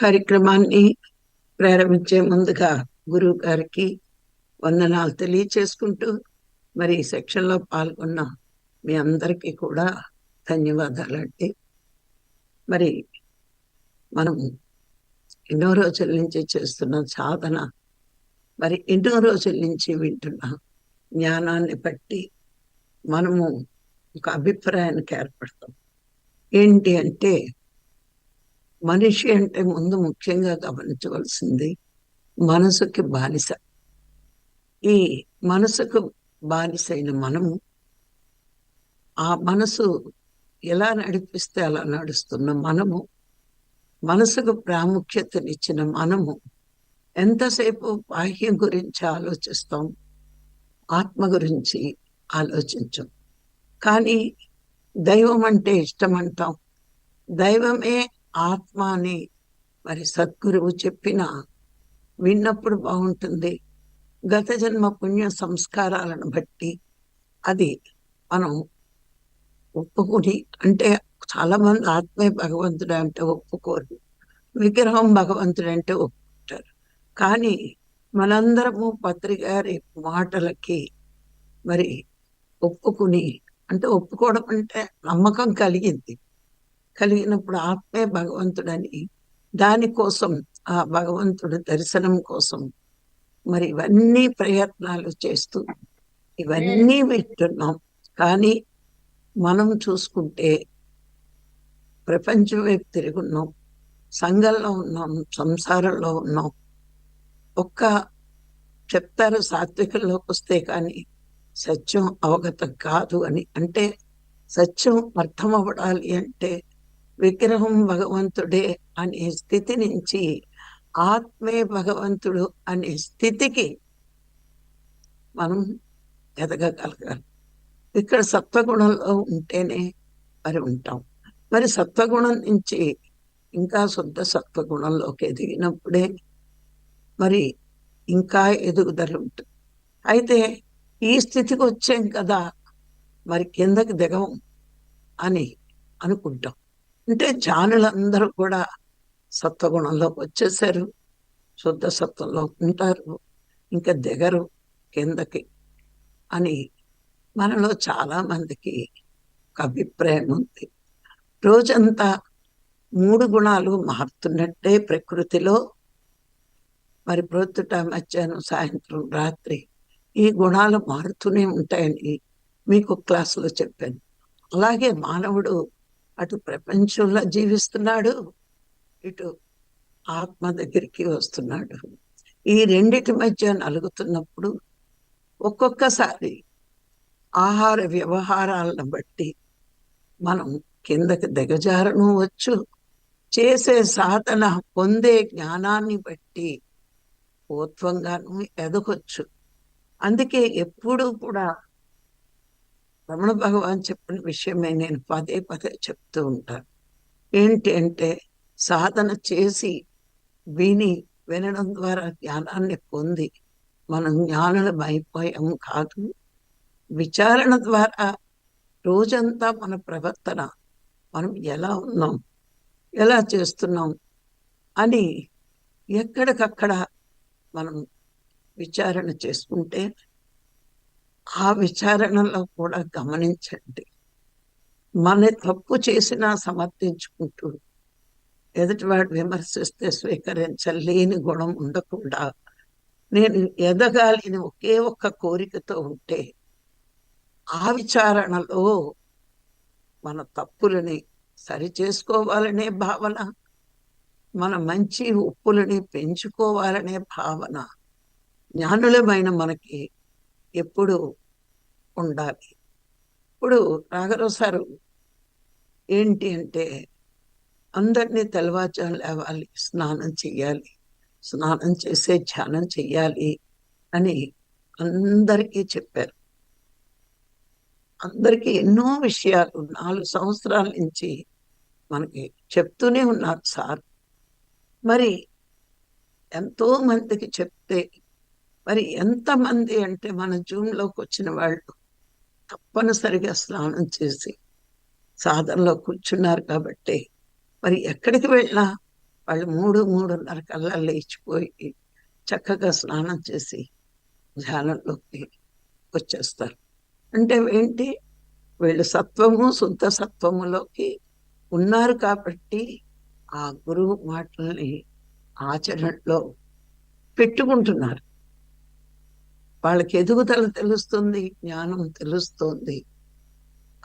కార్యక్రమాన్ని ప్రారంభించే ముందుగా గురువు గారికి వందనాలు తెలియచేసుకుంటూ మరి ఈ సెక్షన్లో పాల్గొన్న మీ అందరికీ కూడా ధన్యవాదాలండి. మరి మనం ఎన్నో రోజుల నుంచి చేస్తున్న సాధన మరి ఎన్నో రోజుల నుంచి వింటున్న జ్ఞానాన్ని బట్టి మనము ఒక అభిప్రాయానికి ఏర్పడతాం. ఏంటి అంటే మనిషి అంటే ముందు ముఖ్యంగా గమనించవలసింది మనసుకి బానిస. ఈ మనసుకు బానిసైన మనము ఆ మనసు ఎలా నడిపిస్తే అలా నడుస్తున్న మనము మనసుకు ప్రాముఖ్యతనిచ్చిన మనము ఎంతసేపు బాహ్యం గురించి ఆలోచిస్తాం ఆత్మ గురించి ఆలోచించం. కానీ దైవం అంటే ఇష్టం అంటాం దైవమే ఆత్మ అని మరి సద్గురువు చెప్పిన విన్నప్పుడు బాగుంటుంది. గత జన్మ పుణ్య సంస్కారాలను బట్టి అది మనం ఒప్పుకుని అంటే చాలా మంది ఆత్మే భగవంతుడు అంటే ఒప్పుకోరు. విగ్రహం భగవంతుడు అంటే ఒప్పుకుంటారు. కానీ మనందరము పత్రికారి మాటలకి మరి ఒప్పుకుని అంటే ఒప్పుకోవడం అంటే నమ్మకం కలిగింది. కలిగినప్పుడు ఆత్మే భగవంతుడని దానికోసం ఆ భగవంతుడి దర్శనం కోసం మరి ఇవన్నీ ప్రయత్నాలు చేస్తూ ఇవన్నీ వింటున్నాం. కానీ మనం చూసుకుంటే ప్రపంచం వైపు తిరుగున్నాం సంఘంలో ఉన్నాం సంసారంలో ఉన్నాం. ఒక్క చెప్తారు సాత్వికంలోకి వస్తే కానీ సత్యం అవగతం కాదు అని. అంటే సత్యం అర్థం అవ్వడాలి అంటే విగ్రహం భగవంతుడే అనే స్థితి నుంచి ఆత్మే భగవంతుడు అనే స్థితికి మనం ఎదగగలగాలి. ఇక్కడ సత్వగుణంలో ఉంటేనే మరి ఉంటాం. మరి సత్వగుణం నుంచి ఇంకా శుద్ధ సత్వగుణంలోకి ఎదిగినప్పుడే మరి ఇంకా ఎదుగుదల ఉంటుంది. అయితే ఈ స్థితికి వచ్చాం కదా మరి కిందకి దిగం అని అనుకుంటాం. అంటే జానులందరూ కూడా సత్వగుణంలోకి వచ్చేసారు. శుద్ధ సత్వంలో ఉంటారు. ఇంకా దిగరు కిందకి అని మనలో చాలా మందికి ఒక అభిప్రాయం ఉంది. రోజంతా మూడు గుణాలు మారుతున్నట్టే ప్రకృతిలో. మరి ప్రొద్దుట మధ్యాహ్నం సాయంత్రం రాత్రి ఈ గుణాలు మారుతూనే ఉంటాయని మీకు క్లాసులో చెప్పాను. అలాగే మానవుడు అటు ప్రపంచంలో జీవిస్తున్నాడు ఇటు ఆత్మ దగ్గరికి వస్తున్నాడు. ఈ రెండిటి మధ్య నలుగుతున్నప్పుడు ఒక్కొక్కసారి ఆహార వ్యవహారాలను బట్టి మనం కిందకి దిగజారను వచ్చు చేసే సాధన పొందే జ్ఞానాన్ని బట్టి ఊత్వంగాను ఎదగొచ్చు. అందుకే ఎప్పుడూ కూడా రమణ భగవాన్ చెప్పిన విషయమే నేను పదే పదే చెప్తూ ఉంటాను ఏంటి అంటే సాధన చేసి విని వినడం ద్వారా జ్ఞానాన్ని పొంది మనం జ్ఞానులం అయిపోయాం కాదు. విచారణ ద్వారా రోజంతా మన ప్రవర్తన మనం ఎలా ఉన్నాం ఎలా చేస్తున్నాం అని ఎక్కడికక్కడ మనం విచారణ చేసుకుంటే ఆ విచారణలో కూడా గమనించండి. మన తప్పు చేసినా సమర్థించుకుంటూ ఎదుటివాడు విమర్శిస్తే స్వీకరించలేని గుణం ఉండకుండా నేను ఎదగాలని ఒకే ఒక్క కోరికతో ఉంటే ఆ విచారణలో మన తప్పులని సరి చేసుకోవాలనే భావన మన మంచి ఉప్పులని పెంచుకోవాలనే భావన జ్ఞానులమైన మనకి ఎప్పుడు ఉండాలి. ఇప్పుడు రాఘరావు సారు ఏంటి అంటే అందరినీ తెల్లవారుజాము లేవాలి స్నానం చెయ్యాలి స్నానం చేసే ధ్యానం చెయ్యాలి అని అందరికీ చెప్పారు. అందరికీ ఎన్నో విషయాలు నాలుగు సంవత్సరాల నుంచి మనకి చెప్తూనే ఉన్నారు సార్. మరి ఎంతో మందికి చెప్తే మరి ఎంతమంది అంటే మన జూమ్లోకి వచ్చిన వాళ్ళు తప్పనిసరిగా స్నానం చేసి సాధనలో కూర్చున్నారు కాబట్టి మరి ఎక్కడికి వెళ్ళినా వాళ్ళు మూడు మూడున్నర కల్లా లేచిపోయి చక్కగా స్నానం చేసి ధ్యానంలోకి వచ్చేస్తారు. అంటే ఏంటి? వీళ్ళు సత్వము శుద్ధ సత్వములోకి ఉన్నారు కాబట్టి ఆ గురువు మాటల్ని ఆచరణలో పెట్టుకుంటున్నారు. వాళ్ళకి ఎదుగుదల తెలుస్తుంది జ్ఞానం తెలుస్తుంది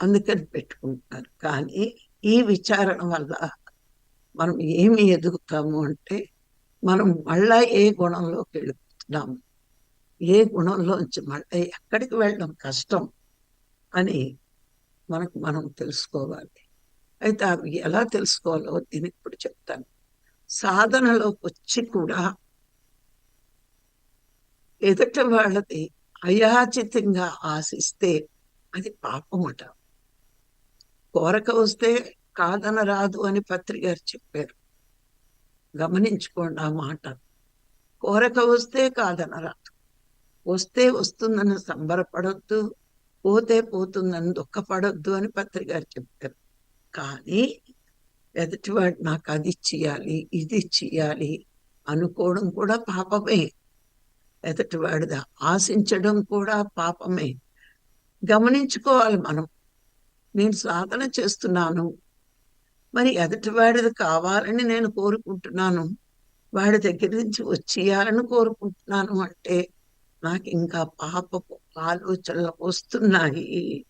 అందుకని పెట్టుకుంటున్నారు. కానీ ఈ విచారణ వల్ల మనం ఏమి ఎదుగుతాము అంటే మనం మళ్ళా ఏ గుణంలోకి వెళ్ళిపోతున్నాము? ఏ గుణంలోంచి మళ్ళీ ఎక్కడికి వెళ్ళడం కష్టం అని మనకు మనం తెలుసుకోవాలి. అయితే అవి ఎలా తెలుసుకోవాలో దీనికి ఇప్పుడు చెప్తాను. సాధనలోకి వచ్చి కూడా ఎదుట వాళ్ళది అయాచితంగా ఆశిస్తే అది పాపమట. కోరక వస్తే కాదన రాదు అని పత్రి గారు చెప్పారు. గమనించుకోండి ఆ మాట. కోరక వస్తే కాదన రాదు. వస్తే వస్తుందని సంబరపడొద్దు పోతే పోతుందని దుఃఖపడొద్దు అని పత్రి గారు చెప్పారు. కానీ ఎదుటివాడు నాకు అది చేయాలి ఇది చేయాలి అనుకోవడం కూడా పాపమే. ఎదుటివాడిది ఆశించడం కూడా పాపమే. గమనించుకోవాలి మనం. నేను సాధన చేస్తున్నాను. మరి ఎదుటివాడిది కావాలని నేను కోరుకుంటున్నాను. వాడి దగ్గర నుంచి వచ్చేయాలని కోరుకుంటున్నాను అంటే నాకు ఇంకా పాపపు ఆలోచనలు వస్తున్నాయి.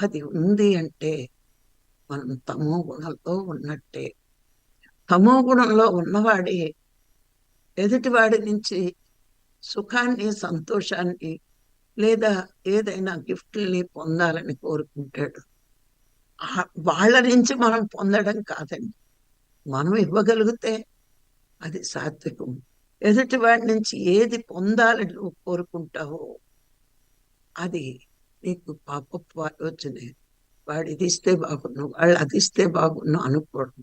అది ఉంది అంటే మనం తమో గుణంలో ఉన్నట్టే. తమో గుణంలో ఉన్నవాడే ఎదుటివాడి నుంచి సుఖాన్ని సంతోషాన్ని లేదా ఏదైనా గిఫ్ట్ని పొందాలని కోరుకుంటాడు. వాళ్ళ నుంచి మనం పొందడం కాదండి. మనం ఇవ్వగలిగితే అది సాత్వికం. ఎదుటి వాడి నుంచి ఏది పొందాలని నువ్వు కోరుకుంటావో అది నీకు పాపపు ఆలోచన. వాడు ఇది ఇస్తే బాగున్ను వాళ్ళు అది ఇస్తే బాగున్ను అనుకోవడం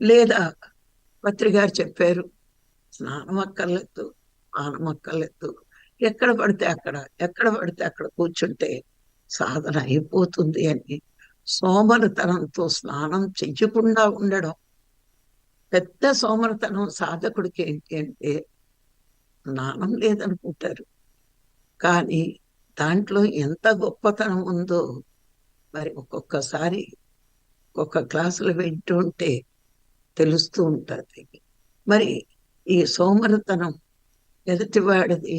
లేదా పత్రిగారు చెప్పారు స్నానం అక్కర్లేదు స్నానం ఎక్కడ పడితే అక్కడ ఎక్కడ పడితే అక్కడ కూర్చుంటే సాధన అయిపోతుంది అని సోమరతనంతో స్నానం చెయ్యకుండా ఉండడం. పెద్ద సోమరతనం సాధకుడికి ఏంటి అంటే స్నానం లేదనుకుంటారు. కానీ దాంట్లో ఎంత గొప్పతనం ఉందో మరి ఒక్కొక్కసారి ఒక్కొక్క క్లాసులు వింటూ ఉంటే తెలుస్తూ ఉంటుంది. మరి ఈ సోమరతనం ఎదుటివాడిది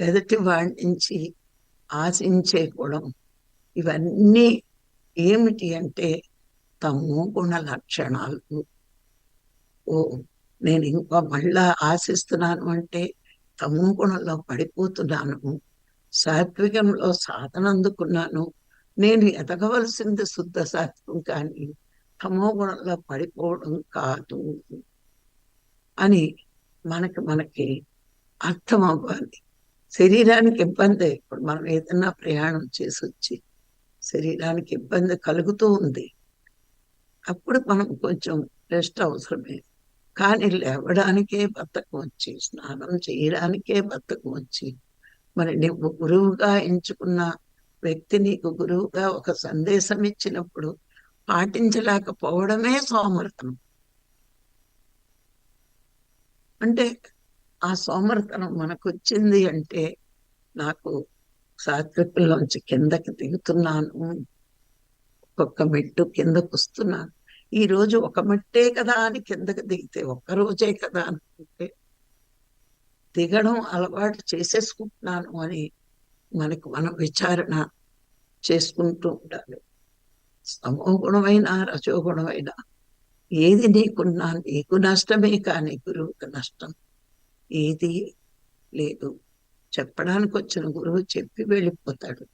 ఎదుటివాడి నుంచి ఆశించే గుణం. ఇవన్నీ ఏమిటి అంటే తమో గుణ లక్షణాలు. ఓ నేను ఇంకా మళ్ళా ఆశిస్తున్నాను అంటే తమో గుణంలో పడిపోతున్నాను. సాత్వికంలో సాధన అందుకున్నాను. నేను ఎదగవలసింది శుద్ధ సాత్వం కానీ తమో గుణంలో పడిపోవడం కాదు అని మనకి మనకి అర్థం అవ్వాలి శరీరానికి ఇబ్బంది. ఇప్పుడు మనం ఏదన్నా ప్రయాణం చేసి వచ్చి శరీరానికి ఇబ్బంది కలుగుతూ ఉంది. అప్పుడు మనం కొంచెం రెస్ట్ అవసరమే. కానీ లేవడానికే బతకం వచ్చి స్నానం చేయడానికే బతకం వచ్చి మరి నువ్వు గురువుగా ఎంచుకున్న వ్యక్తి నీకు గురువుగా ఒక సందేశం ఇచ్చినప్పుడు పాటించలేకపోవడమే సోమర్థనం అంటే ఆ సోమరతనం మనకు వచ్చింది అంటే నాకు సాత్వికుల్లోంచి కిందకి దిగుతున్నాను. ఒక్కొక్క మెట్టు కిందకు వస్తున్నాను ఈ రోజు ఒక మట్టే కదా అని కిందకి దిగితే ఒక్క రోజే కదా అనుకుంటే దిగడం అలవాటు చేసేసుకుంటున్నాను అని మనకు మనం విచారణ చేసుకుంటూ ఉండాలి. సమోగుణమైన రజోగుణమైన ఏది నీకున్నా నీకు నష్టమే కానీ గురువుకు నష్టం. ఏది లేదు. చెప్పడానికి వచ్చిన గురువు చెప్పి వెళ్ళిపోతాడు.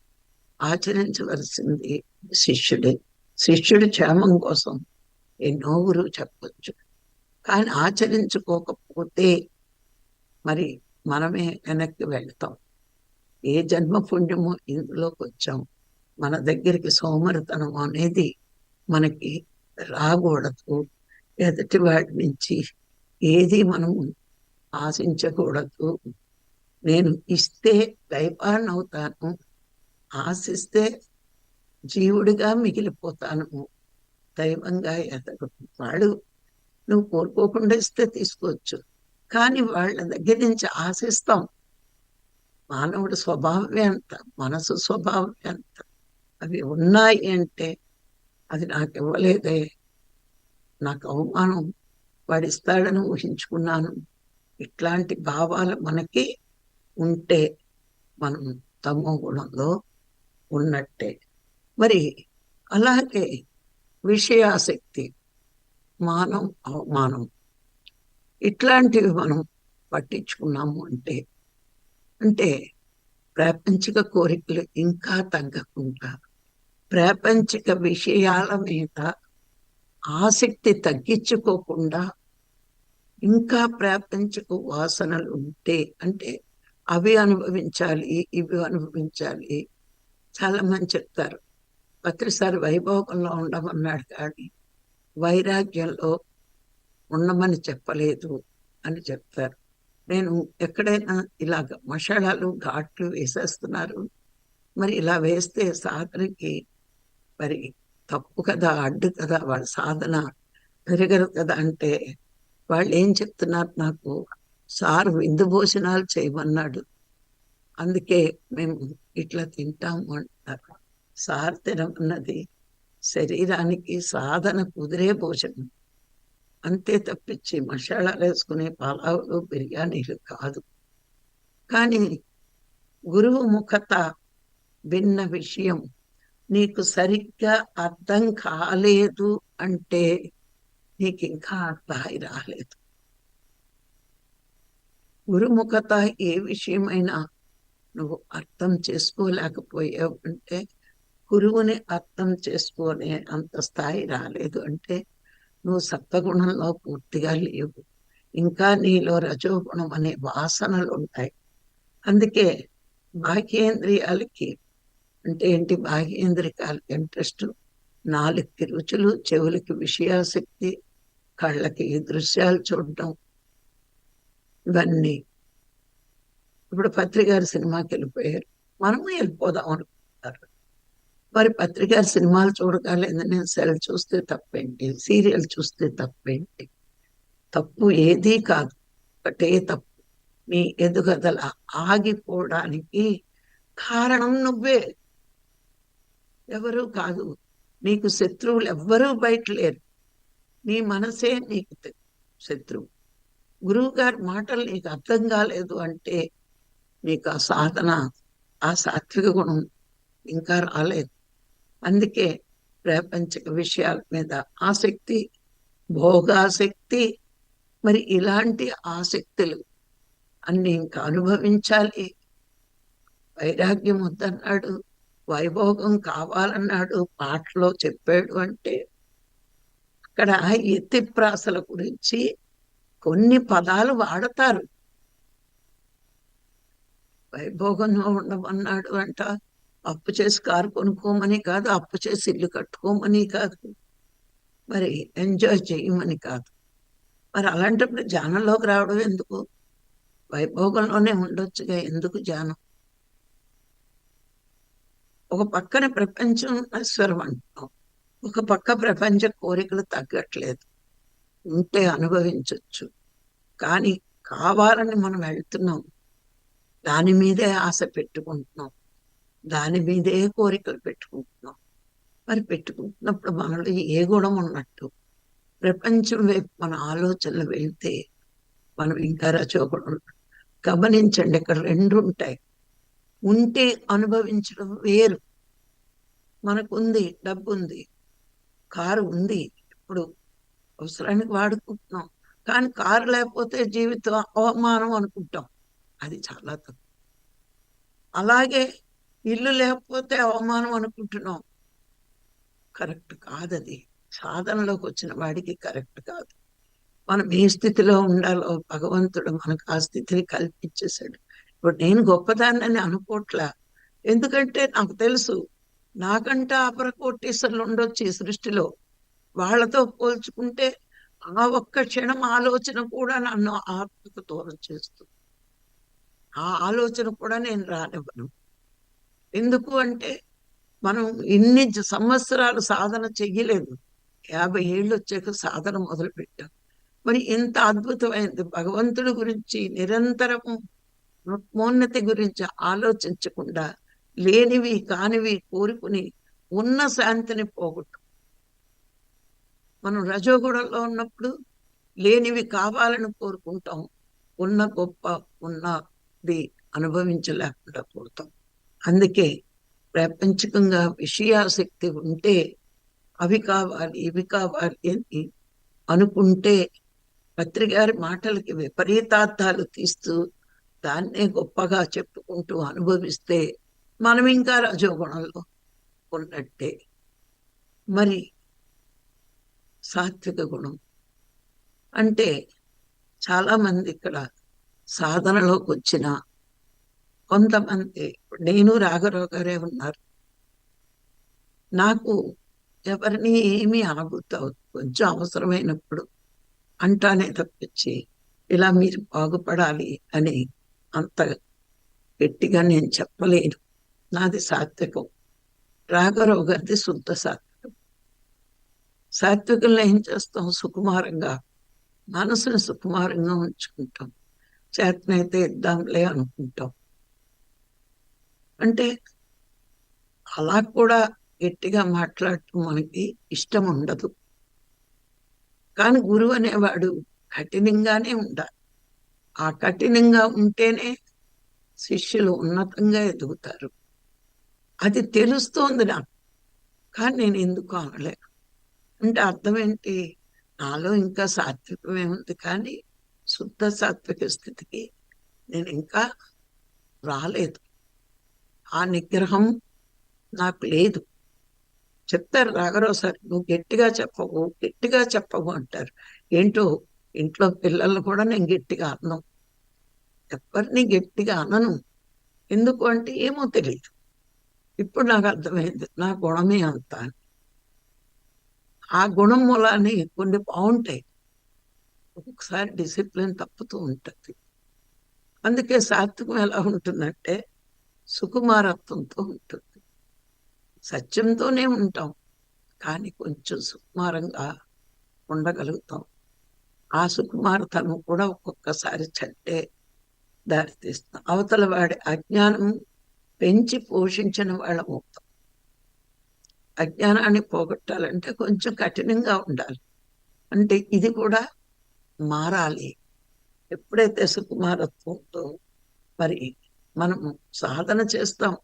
ఆచరించవలసింది శిష్యుడే. శిష్యుడు క్షేమం కోసం ఎన్నో గురువు చెప్పచ్చు. కానీ ఆచరించుకోకపోతే మరి మనమే వెనక్కి వెళ్తాం. ఏ జన్మ పుణ్యమో ఇందులోకి వచ్చాం మన దగ్గరికి సోమరితనం అనేది మనకి రాకూడదు. ఎదుటి వాడి నుంచి ఏది మనం ఆశించకూడదు. నేను ఇస్తే దైవాన్ని అవుతాను ఆశిస్తే జీవుడిగా మిగిలిపోతాను. దైవంగా ఎదగ వాళ్ళు నువ్వు కోరుకోకుండా ఇస్తే తీసుకోవచ్చు. కానీ వాళ్ళ దగ్గర నుంచి ఆశిస్తాం. మానవుడి స్వభావమే అంత మనసు స్వభావమే అంత. అవి ఉన్నాయి అంటే అది నాకు ఇవ్వలేదే. నాకు అవమానం వాడిస్తాడని ఊహించుకున్నాను. ఇట్లాంటి భావాలు మనకి ఉంటే మనం తమో గుణంలో ఉన్నట్టే. మరి అలాగే విషయాసక్తి మానం అవమానం ఇట్లాంటివి మనం పట్టించుకున్నాము అంటే అంటే ప్రాపంచిక కోరికలు ఇంకా తగ్గకుండా ప్రాపంచిక విషయాల మీద ఆసక్తి తగ్గించుకోకుండా ఇంకా ప్రాపంచిక వాసనలు ఉంటే అంటే అవి అనుభవించాలి ఇవి అనుభవించాలి. చాలా మంది చెప్తారు పత్రిసారి వైభోగంలో ఉండమన్నాడు కానీ వైరాగ్యంలో ఉండమని చెప్పలేదు అని చెప్తారు. నేను ఎక్కడైనా ఇలాగ మసాలాలు ఘాట్లు వేసేస్తున్నారు. మరి ఇలా వేస్తే సాధనకి మరి తప్పు కదా అడ్డు కదా వాళ్ళ సాధన పెరగదు కదా అంటే వాళ్ళు ఏం చెప్తున్నారు నాకు? సార్ విందు భోజనాలు చేయమన్నాడు. అందుకే మేము ఇట్లా తింటాము అంటారు. సార్ తినమన్నది శరీరానికి సాధన కుదిరే భోజనం. అంతే తప్పించి మసాలాలు వేసుకునే పలావులు బిర్యానీలు కాదు. కానీ గురువు ముఖత భిన్న విషయం నీకు సరిగ్గా అర్థం కాలేదు అంటే నీకు ఇంకా స్థాయి రాలేదు గురుముఖత ఏ విషయమైనా నువ్వు అర్థం చేసుకోలేకపోయావు అంటే గురువుని అర్థం చేసుకునే అంత స్థాయి రాలేదు అంటే నువ్వు సత్వగుణంలో పూర్తిగా లేవు ఇంకా నీలో రజోగుణం అనే వాసనలు ఉంటాయి అందుకే బాహ్యేంద్రియాలకి అంటే ఏంటి బాహ్యేంద్రియాలకి ఇంట్రెస్ట్ నాలుగుకి రుచులు చెవులకి విషయాశక్తి కళ్ళకి దృశ్యాలు చూడటం. ఇవన్నీ. ఇప్పుడు పత్రికారు సినిమాకి వెళ్ళిపోయారు. మనము వెళ్ళిపోదాం అనుకుంటారు మరి పత్రికారు సినిమాలు చూడగలేదు నేను సెల్ చూస్తే తప్పేంటి? సీరియల్ చూస్తే తప్పేంటి? తప్పు ఏదీ కాదు. ఒకటే తప్పు. నీ ఎదుగుదల ఆగిపోవడానికి కారణం నువ్వే. ఎవరు కాదు. నీకు శత్రువులు ఎవ్వరూ బయట లేరు. నీ మనసే నీకు శత్రువు. గురువు గారి మాటలు నీకు అర్థం కాలేదు అంటే నీకు ఆ సాధన ఆ సాత్విక గుణం ఇంకా రాలేదు. అందుకే ప్రాపంచిక విషయాల మీద ఆసక్తి భోగాసక్తి మరి ఇలాంటి ఆసక్తులు అన్ని ఇంకా అనుభవించాలి. వైరాగ్యం వద్దన్నాడు వైభోగం కావాలన్నాడు పాటలో చెప్పాడు అంటే అక్కడ ఎత్తిప్రాసల గురించి కొన్ని పదాలు వాడతారు. వైభోగంలో ఉండమన్నాడు అంట అప్పు చేసి కారు కొనుక్కోమని కాదు అప్పు చేసి ఇల్లు కట్టుకోమని కాదు. మరి ఎంజాయ్ చేయమని కాదు. మరి అలాంటప్పుడు జానంలోకి రావడం ఎందుకు? వైభోగంలోనే ఉండొచ్చుగా ఎందుకు జానం? ఒక పక్కన ప్రపంచం ఈశ్వరం అంటున్నాం ఒక పక్క ప్రపంచ కోరికలు తగ్గట్లేదు. ఉంటే అనుభవించవచ్చు కానీ కావాలని మనం వెళ్తున్నాం. దాని మీదే ఆశ పెట్టుకుంటున్నాం. దాని మీదే కోరికలు పెట్టుకుంటున్నాం. మరి పెట్టుకుంటున్నప్పుడు మనలో ఏ గుణం ఉన్నట్టు? ప్రపంచం వైపు మన ఆలోచనలు వెళ్తే మనం ఇంకా రచోగుణం గమనించండి ఇక్కడ రెండు ఉంటాయి. ఉంటే అనుభవించడం వేరు. మనకుంది డబ్బు ఉంది కారు ఉంది. ఇప్పుడు అవసరానికి వాడుకుంటున్నాం. కానీ కారు లేకపోతే జీవితం అవమానం అనుకుంటాం. అది చాలా తప్పు. అలాగే ఇల్లు లేకపోతే అవమానం అనుకుంటున్నాం. కరెక్ట్ కాదు అది సాధనలోకి వచ్చిన వాడికి కరెక్ట్ కాదు. మనం ఏ స్థితిలో ఉండాలో భగవంతుడు మనకు ఆ స్థితిని కల్పించేశాడు. ఇప్పుడు నేను గొప్పదాన్ని అనుకోవట్లా ఎందుకంటే నాకు తెలుసు నాకంటే అపర కోటీశ్వరులు ఉండొచ్చు ఈ సృష్టిలో. వాళ్ళతో పోల్చుకుంటే ఆ ఒక్క క్షణం ఆలోచన కూడా నన్ను ఆత్మకు దూరం చేస్తుంది. ఆ ఆలోచన కూడా నేను రానివ్వను. ఎందుకు అంటే మనం ఇన్ని సంవత్సరాలు సాధన చెయ్యలేదు యాభై ఏళ్ళు వచ్చాక సాధన మొదలు పెట్టాం మరి ఇంత అద్భుతమైంది. భగవంతుడి గురించి నిరంతరము ఆత్మోన్నతి గురించి ఆలోచించకుండా లేనివి కానివి కోరుకుని ఉన్న శాంతిని పోగొట్టు మనం రజోగుణంలో ఉన్నప్పుడు లేనివి కావాలని కోరుకుంటాం. ఉన్న గొప్ప ఉన్నది అనుభవించలేకుండా పోతాం. అందుకే ప్రపంచకంగా విషయాసక్తి ఉంటే అవి కావాలి ఇవి కావాలి అని అనుకుంటే పత్రికారి మాటలకి విపరీతార్థాలు తీస్తూ దాన్నే గొప్పగా చెప్పుకుంటూ అనుభవిస్తే మనం ఇంకా రజోగుణంలో ఉన్నట్టే మరి సాత్విక గుణం. అంటే చాలామంది ఇక్కడ సాధనలోకి వచ్చిన కొంతమంది నేను రాఘరావు గారే ఉన్నారు. నాకు ఎవరిని ఏమీ అనుభూతి అవుతుంది కొంచెం అవసరమైనప్పుడు అంటానే తప్పించి ఇలా మీరు బాగుపడాలి అని అంత గట్టిగా నేను చెప్పలేను. నాది సాత్వికం. రాఘరావు గారిది శుద్ధ సాత్వికం. సాత్వికంలో ఏం చేస్తాం? సుకుమారంగా మనసును సుకుమారంగా ఉంచుకుంటాం. చేతనైతే ఇద్దాంలే అనుకుంటాం. అంటే అలా కూడా గట్టిగా మాట్లాడటం మనకి ఇష్టం ఉండదు. కానీ గురువు అనేవాడు కఠినంగానే ఉండాలి. ఆ కఠినంగా ఉంటేనే శిష్యులు ఉన్నతంగా ఎదుగుతారు. అది తెలుస్తోంది నాకు. కానీ నేను ఎందుకు అనలేను అంటే అర్థం ఏంటి? నాలో ఇంకా సాత్వికమే ఉంది కానీ శుద్ధ సాత్విక స్థితికి నేను ఇంకా రాలేదు. ఆ నిగ్రహం నాకు లేదు. చెప్తారు రాగరోసారి నువ్వు గట్టిగా చెప్పవు గట్టిగా చెప్పవు అంటారు. ఏంటో ఇంట్లో పిల్లలు కూడా నేను గట్టిగా అన్నం. ఎవరిని గట్టిగా అనను. ఎందుకు అంటే ఏమో తెలియదు ఇప్పుడు నాకు అర్థమైంది నా గుణమే అంత. ఆ గుణం మూలాన్ని కొన్ని బాగుంటాయి. ఒక్కొక్కసారి డిసిప్లిన్ తప్పుతూ ఉంటుంది. అందుకే సాత్వికం ఎలా ఉంటుందంటే సుకుమారత్వంతో ఉంటుంది. సత్యంతోనే ఉంటాం. కానీ కొంచెం సుకుమారంగా ఉండగలుగుతాం. ఆ సుకుమారతనం కూడా ఒక్కొక్కసారి చట్టే దారితీస్తాం అవతల వాడి అజ్ఞానం పెంచి పోషించిన వాళ్ళ ముక్తం అజ్ఞానాన్ని పోగొట్టాలంటే కొంచెం కఠినంగా ఉండాలి. అంటే ఇది కూడా మారాలి. ఎప్పుడైతే సుకుమారత్వంతో మరి మనము సాధన చేస్తాం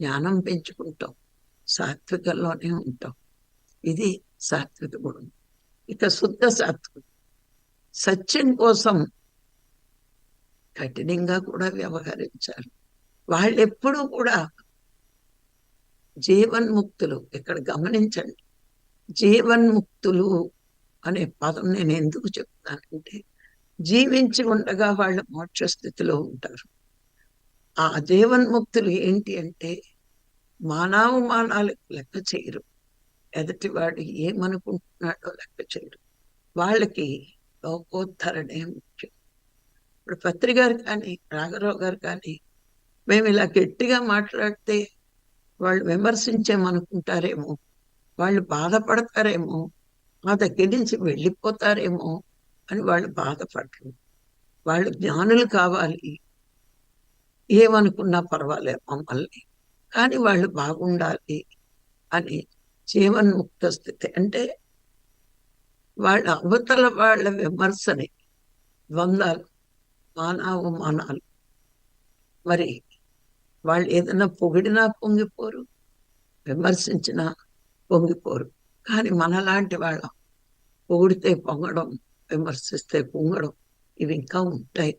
జ్ఞానం పెంచుకుంటాం సాత్వికంలోనే ఉంటాం. ఇది సాత్విక గుణం. ఇక శుద్ధ సాత్వికం. సత్యం కోసం కఠినంగా కూడా వ్యవహరించాలి. వాళ్ళు ఎప్పుడూ కూడా జీవన్ముక్తులు ఇక్కడ గమనించండి. జీవన్ముక్తులు అనే పదం నేను ఎందుకు చెప్తానంటే జీవించి ఉండగా వాళ్ళు మోక్ష స్థితిలో ఉంటారు. ఆ జీవన్ముక్తులు ఏంటి అంటే మానవమానాలకు లెక్క చేయరు. ఎదుటివాడు ఏమనుకుంటున్నాడో లెక్క చేయరు. వాళ్ళకి లోకోత్తరణే ముఖ్యం. ఇప్పుడు పత్రి గారు కానీ రాఘరావు గారు కానీ మేము ఇలా గట్టిగా మాట్లాడితే వాళ్ళు విమర్శించేమనుకుంటారేమో వాళ్ళు బాధపడతారేమో మా దగ్గర నుంచి వెళ్ళిపోతారేమో అని వాళ్ళు బాధపడరు. వాళ్ళు జ్ఞానులు కావాలి. ఏమనుకున్నా పర్వాలేదు మమ్మల్ని కానీ వాళ్ళు బాగుండాలి అని జీవన్ముక్త స్థితి. అంటే వాళ్ళ అవతల వాళ్ళ విమర్శని ద్వందాలు మానవమానాలు. మరి వాళ్ళు ఏదైనా పొగిడినా పొంగిపోరు విమర్శించినా పొంగిపోరు. కానీ మనలాంటి వాళ్ళం పొగిడితే పొంగడం విమర్శిస్తే పొంగడం ఇవి ఇంకా ఉంటాయి.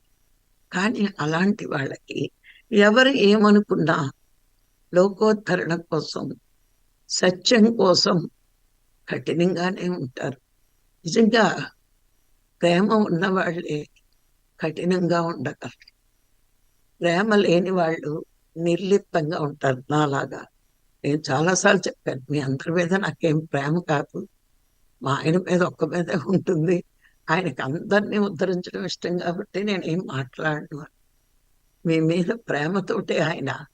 కానీ అలాంటి వాళ్ళకి ఎవరు ఏమనుకున్నా లోకోత్తరణ కోసం సత్యం కోసం కఠినంగానే ఉంటారు. నిజంగా ప్రేమ ఉన్న వాళ్ళే కఠినంగా ఉండగలరు. ప్రేమ లేని వాళ్ళు నిర్లిప్తంగా ఉంటారు నాలాగా. నేను చాలాసార్లు చెప్పాను మీ అందరి మీద నాకేం ప్రేమ కాదు. మా ఆయన మీద ఒక్క మీదే ఉంటుంది. ఆయనకి అందరినీ ఉద్ధరించడం ఇష్టం కాబట్టి నేను ఏం మాట్లాడను. మీ మీద ప్రేమతోటే ఆయన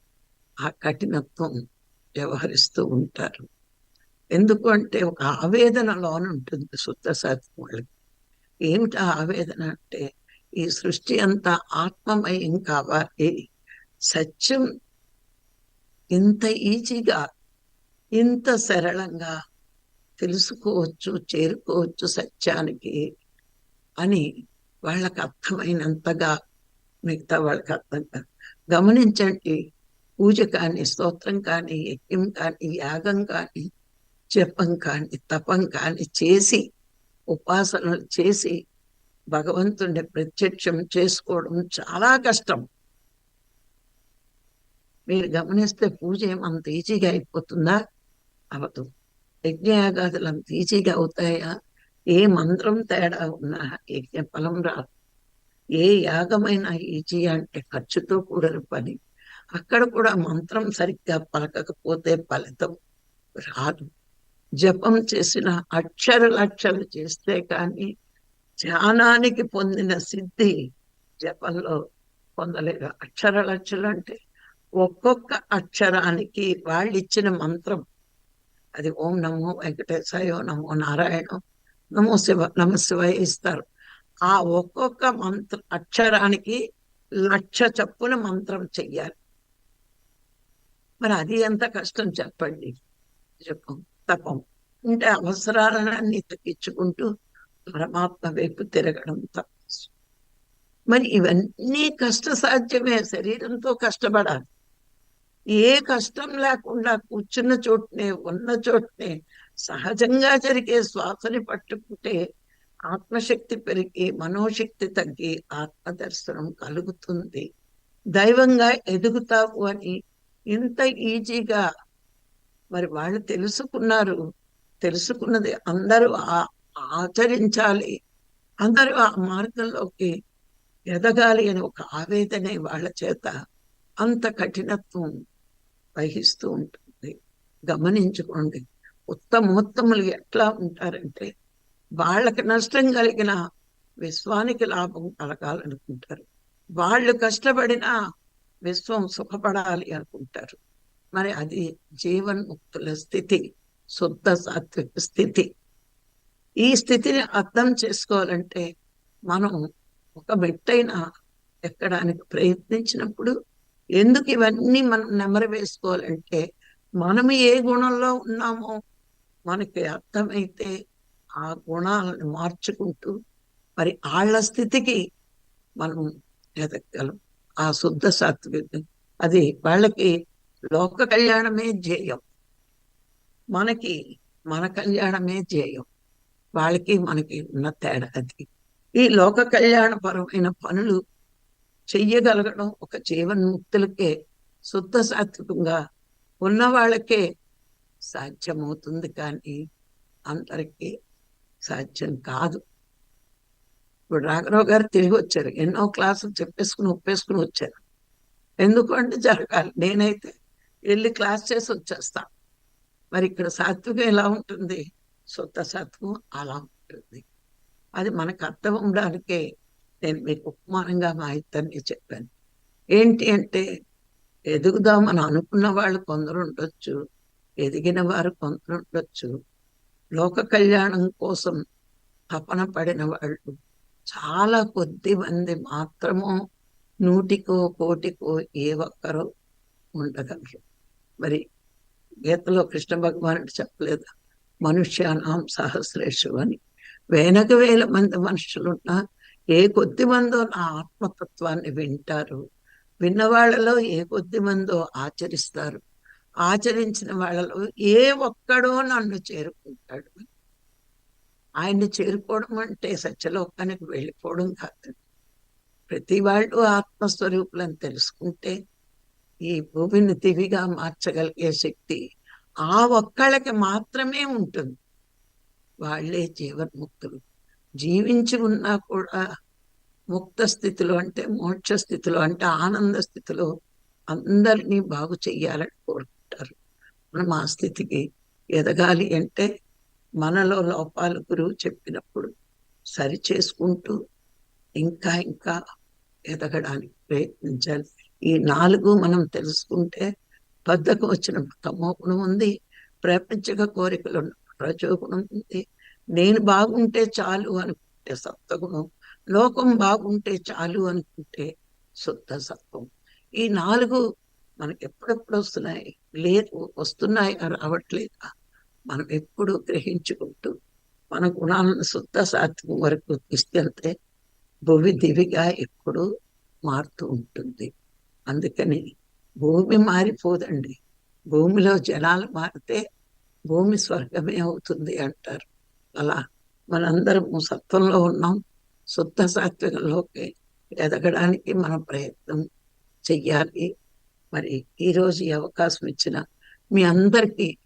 ఆ కఠినత్వం వ్యవహరిస్తూ ఉంటారు. ఎందుకు అంటే ఒక ఆవేదనలోనే ఉంటుంది శుద్ధ సాత్వం వాళ్ళకి. ఏమిటి ఆవేదన అంటే ఈ సృష్టి అంతా ఆత్మమయం కావాలి. సత్యం ఇంత ఈజీగా ఇంత సరళంగా తెలుసుకోవచ్చు చేరుకోవచ్చు సత్యానికి అని వాళ్ళకి అర్థమైనంతగా మిగతా వాళ్ళకి అర్థం కాదు. గమనించండి పూజ కానీ స్తోత్రం కానీ యజ్ఞం కానీ యాగం కానీ జపం కానీ తపం కానీ చేసి ఉపాసనలు చేసి భగవంతుడిని ప్రత్యక్షం చేసుకోవడం చాలా కష్టం. మీరు గమనిస్తే పూజ ఏమంత ఈజీగా అయిపోతుందా? అవదు. యజ్ఞయాగాదులు అంత ఈజీగా అవుతాయా? ఏ మంత్రం తేడా ఉన్నా యజ్ఞ ఫలం రాదు. ఏ యాగమైనా ఈజీ అంటే ఖర్చుతో కూడిన పని. అక్కడ కూడా మంత్రం సరిగ్గా పలకకపోతే ఫలితం రాదు. జపం చేసిన అక్షర లక్షలు చేస్తే కానీ ధ్యానానికి పొందిన సిద్ధి జపంలో పొందలేదు అక్షర లక్షలు అంటే ఒక్కొక్క అక్షరానికి వాళ్ళు ఇచ్చిన మంత్రం. అది ఓం నమో వెంకటేశాయో నమో నారాయణ నమో శివ నమ శివ ఇస్తారు. ఆ ఒక్కొక్క మంత్ర అక్షరానికి లక్ష చప్పున మంత్రం చెయ్యాలి. మరి అది ఎంత కష్టం చెప్పండి. జపం తపం అంటే అవసరాలన్నీ తగ్గించుకుంటూ పరమాత్మ వైపు తిరగడం తప్ప. మరి ఇవన్నీ కష్ట సాధ్యమే శరీరంతో కష్టపడాలి. ఏ కష్టం లేకుండా కూర్చున్న చోటనే ఉన్న చోటనే సహజంగా జరిగే శ్వాసని పట్టుకుంటే ఆత్మశక్తి పెరిగి మనోశక్తి తగ్గి ఆత్మదర్శనం కలుగుతుంది. దైవంగా ఎదుగుతావు అని ఇంత ఈజీగా మరి వాళ్ళు తెలుసుకున్నారు. తెలుసుకున్నది అందరూ ఆచరించాలి. అందరూ ఆ మార్గంలోకి ఎదగాలి అని ఒక ఆవేదనే వాళ్ళ చేత అంత కఠినత్వం వహిస్తూ ఉంటుంది. గమనించుకోండి. ఉత్తమోత్తములు ఎట్లా ఉంటారంటే వాళ్ళకి నష్టం కలిగిన విశ్వానికి లాభం కలగాలనుకుంటారు. వాళ్ళు కష్టపడిన విశ్వం సుఖపడాలి అనుకుంటారు. మరి అది జీవన్ముక్తుల స్థితి శుద్ధ సాత్విక స్థితి. ఈ స్థితిని అర్థం చేసుకోవాలంటే మనం ఒక మెట్టైన ఎక్కడానికి ప్రయత్నించినప్పుడు ఎందుకు ఇవన్నీ మనం నెమరు వేసుకోవాలంటే మనం ఏ గుణంలో ఉన్నామో మనకి అర్థమైతే ఆ గుణాలను మార్చుకుంటూ మరి ఆళ్ళ స్థితికి మనం ఎదగలం. ఆ శుద్ధ సాత్వికం. అది వాళ్ళకి లోక కళ్యాణమే ధ్యేయం. మనకి మన కళ్యాణమే ధ్యేయం. వాళ్ళకి మనకి ఉన్న తేడా అది. ఈ లోక కళ్యాణపరమైన పనులు చెయ్యగలగడం ఒక జీవన్ముక్తులకే శుద్ధ సాత్వికంగా ఉన్న వాళ్ళకే సాధ్యమవుతుంది కానీ అందరికీ సాధ్యం కాదు. ఇప్పుడు రాఘరావు గారు తిరిగి వచ్చారు. ఎన్నో క్లాసులు చెప్పేసుకుని ఒప్పేసుకుని వచ్చారు. ఎందుకంటే జరగాలి. నేనైతే వెళ్ళి క్లాస్ చేసి వచ్చేస్తా. మరి ఇక్కడ సాత్వికం ఎలా ఉంటుంది? సొత్త సత్వం అలా ఉంటుంది. అది మనకు అర్థం ఉండడానికే నేను మీకు ఉపమానంగా మా ఇద్దరిని చెప్పాను. ఏంటి అంటే ఎదుగుదామని అనుకున్న వాళ్ళు కొందరు ఉండొచ్చు ఎదిగిన వారు కొందరు ఉండొచ్చు లోక కళ్యాణం కోసం తపన పడిన వాళ్ళు చాలా కొద్ది మంది మాత్రము నూటికో కోటికో ఏ ఒక్కరో ఉండగలరు. మరి గీతలో కృష్ణ భగవానుడు చెప్పలేదు మనుష్యానాం సహస్రేషు అని. వెనక వేల మంది మనుషులున్నా ఏ కొద్ది మందో నా ఆత్మతత్వాన్ని వింటారు. విన్న వాళ్ళలో ఏ కొద్ది మందో ఆచరిస్తారు. ఆచరించిన వాళ్ళలో ఏ ఒక్కడో నన్ను చేరుకుంటాడు. ఆయన్ని చేరుకోవడం అంటే సత్యలోకానికి వెళ్ళిపోవడం కాదు. ప్రతి వాళ్ళు ఆత్మస్వరూపులను తెలుసుకుంటే ఈ భూమిని దివిగా మార్చగలిగే శక్తి ఆ ఒక్కళ్ళకి మాత్రమే ఉంటుంది. వాళ్ళే జీవన్ముక్తులు. జీవించి ఉన్నా కూడా ముక్త స్థితిలో అంటే మోక్ష స్థితిలో అంటే ఆనంద స్థితిలో అందరినీ బాగు చెయ్యాలని కోరుకుంటారు. మనం ఆ స్థితికి ఎదగాలి అంటే మనలో లోపాలు గురువు చెప్పినప్పుడు సరి చేసుకుంటూ ఇంకా ఇంకా ఎదగడానికి ప్రయత్నించాలి. ఈ నాలుగు మనం తెలుసుకుంటే బద్దకు వచ్చిన తమోగుణం ఉంది ప్రపంచక కోరికలు రజోగుణం ఉంది నేను బాగుంటే చాలు అనుకుంటే సత్వగుణం లోకం బాగుంటే చాలు అనుకుంటే శుద్ధ సత్వం ఈ నాలుగు మనకి ఎప్పుడెప్పుడు వస్తున్నాయి? లేదు వస్తున్నాయి రావట్లేదా? మనం ఎప్పుడు గ్రహించుకుంటూ మన గుణాలను శుద్ధ సాత్వం వరకు తీసుకెళ్తే భూమి దివిగా ఎప్పుడు మారుతూ ఉంటుంది. అందుకని భూమి మారిపోదండి. భూమిలో జనాలు మారితే భూమి స్వర్గమే అవుతుంది అంటారు. అలా మనందరం సత్వంలో ఉన్నాం. శుద్ధ సాత్వికంలోకి ఎదగడానికి మనం ప్రయత్నం చెయ్యాలి. మరి ఈరోజు ఈ అవకాశం ఇచ్చిన మీ అందరికీ